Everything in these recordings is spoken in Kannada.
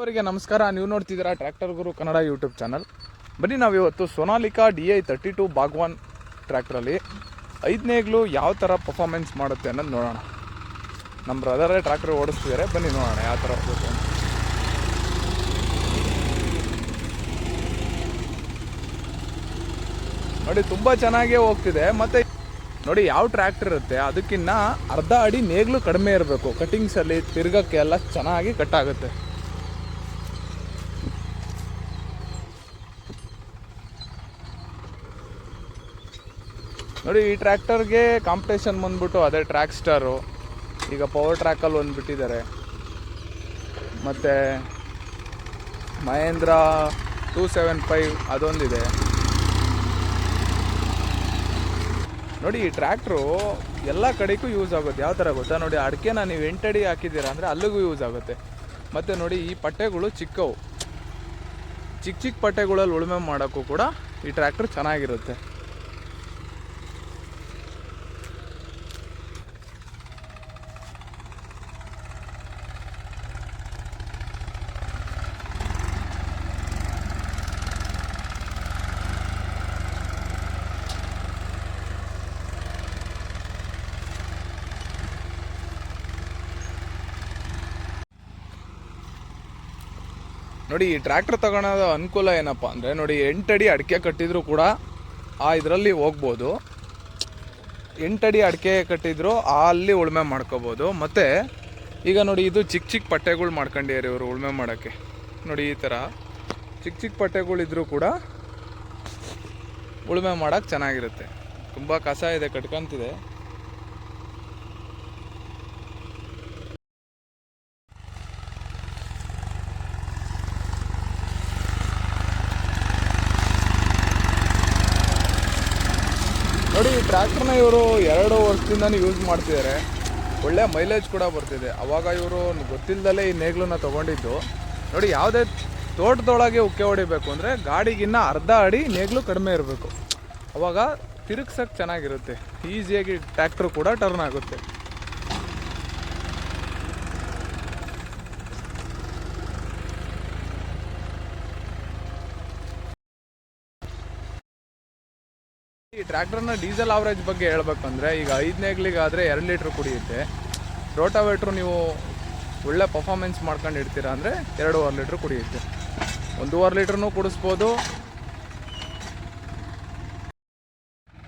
ಅವರಿಗೆ ನಮಸ್ಕಾರ. ನೀವು ನೋಡ್ತಿದ್ದೀರಾ tractor Guru Kannada YouTube channel. ಬನ್ನಿ ನಾವು ಇವತ್ತು Sonalika D I thirty two Baagban ಟ್ರ್ಯಾಕ್ಟ್ರಲ್ಲಿ ಐದನೇಗ್ಲು ಯಾವ ಥರ ಪರ್ಫಾರ್ಮೆನ್ಸ್ ಮಾಡುತ್ತೆ ಅನ್ನೋದು ನೋಡೋಣ. ನಮ್ಮ ಬ್ರದರೇ ಟ್ರ್ಯಾಕ್ಟರ್ ಓಡಿಸ್ತಿದ್ದಾರೆ ಬನ್ನಿ ನೋಡೋಣ ಯಾವ ಥರ ಹೋಗುತ್ತೆ ಅಂತ. ನೋಡಿ, ತುಂಬ ಚೆನ್ನಾಗೇ ಹೋಗ್ತಿದೆ. ಮತ್ತು ನೋಡಿ ಯಾವ ಟ್ರ್ಯಾಕ್ಟರ್ ಇರುತ್ತೆ. ಅದಕ್ಕಿನ್ನ ಅರ್ಧ ಅಡಿ ನೇಗ್ಲು ಕಡಿಮೆ ಇರಬೇಕು. ಕಟಿಂಗ್ಸಲ್ಲಿ ತಿರ್ಗಕ್ಕೆ ಎಲ್ಲ ಚೆನ್ನಾಗಿ ಕಟ್ ನೋಡಿ, ಈ ಟ್ರ್ಯಾಕ್ಟರ್ಗೆ ಕಾಂಪಿಟೇಷನ್ ಬಂದ್ಬಿಟ್ಟು ಅದೇ ಟ್ರ್ಯಾಕ್ ಸ್ಟಾರು ಈಗ ಪವರ್ ಟ್ರ್ಯಾಕಲ್ಲಿ ಒಂದು ಬಿಟ್ಟಿದ್ದಾರೆ ಮತ್ತು ಮಹೇಂದ್ರ ಟೂ ಸೆವೆನ್ ಫೈವ್ ಅದೊಂದಿದೆ. ನೋಡಿ, ಈ ಟ್ರ್ಯಾಕ್ಟ್ರು ಎಲ್ಲ ಕಡೆಗೂ ಯೂಸ್ ಆಗುತ್ತೆ. ಯಾವ ಥರ ಗೊತ್ತಾ? ನೋಡಿ, ಅಡಿಕೆನ ನೀವು ಎಂಟಡಿ ಹಾಕಿದ್ದೀರಾ ಅಂದರೆ ಅಲ್ಲಿಗೂ ಯೂಸ್ ಆಗುತ್ತೆ. ಮತ್ತು ನೋಡಿ, ಈ ಪಟ್ಟೆಗಳು ಚಿಕ್ಕವು. ಚಿಕ್ಕ ಚಿಕ್ಕ ಪಟ್ಟೆಗಳಲ್ಲಿ ಉಳುಮೆ ಮಾಡೋಕ್ಕೂ ಕೂಡ ಈ ಟ್ರ್ಯಾಕ್ಟ್ರ್ ಚೆನ್ನಾಗಿರುತ್ತೆ. ನೋಡಿ, ಈ ಟ್ರ್ಯಾಕ್ಟರ್ ತಗೊಳೋದು ಅನುಕೂಲ ಏನಪ್ಪ ಅಂದರೆ, ನೋಡಿ ಎಂಟಡಿ ಅಡಿಕೆ ಕಟ್ಟಿದ್ರು ಕೂಡ ಆ ಇದರಲ್ಲಿ ಹೋಗ್ಬೋದು. ಎಂಟಡಿ ಅಡಿಕೆ ಕಟ್ಟಿದ್ರು ಅಲ್ಲಿ ಉಳುಮೆ ಮಾಡ್ಕೋಬೋದು. ಮತ್ತು, ಈಗ ನೋಡಿ, ಇದು ಚಿಕ್ಕ ಚಿಕ್ಕ ಪಟ್ಟೆಗಳು ಮಾಡ್ಕೊಂಡಿದ್ದಾರೆ ಇವರು ಉಳುಮೆ ಮಾಡೋಕ್ಕೆ. ನೋಡಿ, ಈ ಥರ ಚಿಕ್ಕ ಚಿಕ್ಕ ಪಟ್ಟೆಗಳಿದ್ರೂ ಕೂಡ ಉಳುಮೆ ಮಾಡೋಕ್ಕೆ ಚೆನ್ನಾಗಿರುತ್ತೆ. ತುಂಬ ಕಸ ಇದೆ, ಕಟ್ಕೊಂತಿದೆ. ನೋಡಿ, ಈ ಟ್ರ್ಯಾಕ್ಟರ್ನ ಇವರು ಎರಡು ವರ್ಷದಿಂದನೂ ಯೂಸ್ ಮಾಡ್ತಿದ್ದಾರೆ ಒಳ್ಳೆ ಮೈಲೇಜ್ ಕೂಡ ಬರ್ತಿದೆ. ಅವಾಗ ಇವರು ಗೊತ್ತಿಲ್ಲದಲೇ ಈ ನೇಗ್ಲನ್ನ ತೊಗೊಂಡಿದ್ದು. ನೋಡಿ, ಯಾವುದೇ ತೋಟದೊಳಗೆ ಉಕ್ಕೆ ಹೊಡಿಬೇಕು ಅಂದರೆ ಗಾಡಿಗಿನ್ನ ಅರ್ಧ ಅಡಿ ನೇಗ್ಲು ಕಡಿಮೆ ಇರಬೇಕು. ಅವಾಗ ತಿರುಗ್ಸಕ್ಕೆ ಚೆನ್ನಾಗಿರುತ್ತೆ. ಈಸಿಯಾಗಿ ಟ್ರ್ಯಾಕ್ಟ್ರು ಕೂಡ ಟರ್ನ್ ಆಗುತ್ತೆ. ಈ ಟ್ರ್ಯಾಕ್ಟರ್ನ ಡೀಸೆಲ್ ಆವ್ರೇಜ್ ಬಗ್ಗೆ ಹೇಳ್ಬೇಕಂದ್ರೆ ಈಗ ಐದನೇಗ್ಲಿಗಾದರೆ ಎರಡು ಲೀಟ್ರ್ ಕುಡಿಯುತ್ತೆ. ರೋಟಾವೇಟ್ರು ನೀವು ಒಳ್ಳೆ ಪರ್ಫಾರ್ಮೆನ್ಸ್ ಮಾಡ್ಕೊಂಡು ಇಡ್ತೀರಾ ಅಂದರೆ ಎರಡೂವರೆ ಲೀಟ್ರ್ ಕುಡಿಯುತ್ತೆ. ಒಂದೂವರೆ ಲೀಟ್ರ್ನೂ ಕುಡಿಸ್ಬೋದು.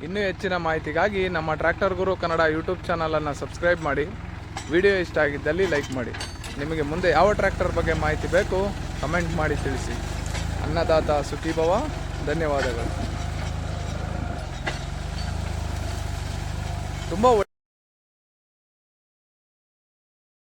ಇನ್ನೂ ಹೆಚ್ಚಿನ ಮಾಹಿತಿಗಾಗಿ ನಮ್ಮ ಟ್ರ್ಯಾಕ್ಟರ್ ಗುರು ಕನ್ನಡ ಯೂಟ್ಯೂಬ್ ಚಾನಲನ್ನು ಸಬ್ಸ್ಕ್ರೈಬ್ ಮಾಡಿ. ವಿಡಿಯೋ ಇಷ್ಟ ಆಗಿದ್ದಲ್ಲಿ ಲೈಕ್ ಮಾಡಿ. ನಿಮಗೆ ಮುಂದೆ ಯಾವ ಟ್ರ್ಯಾಕ್ಟರ್ ಬಗ್ಗೆ ಮಾಹಿತಿ ಬೇಕು, ಕಮೆಂಟ್ ಮಾಡಿ ತಿಳಿಸಿ. ಅನ್ನದಾತ ಸುಖೀಭವ. ಧನ್ಯವಾದಗಳು. ತುಂಬ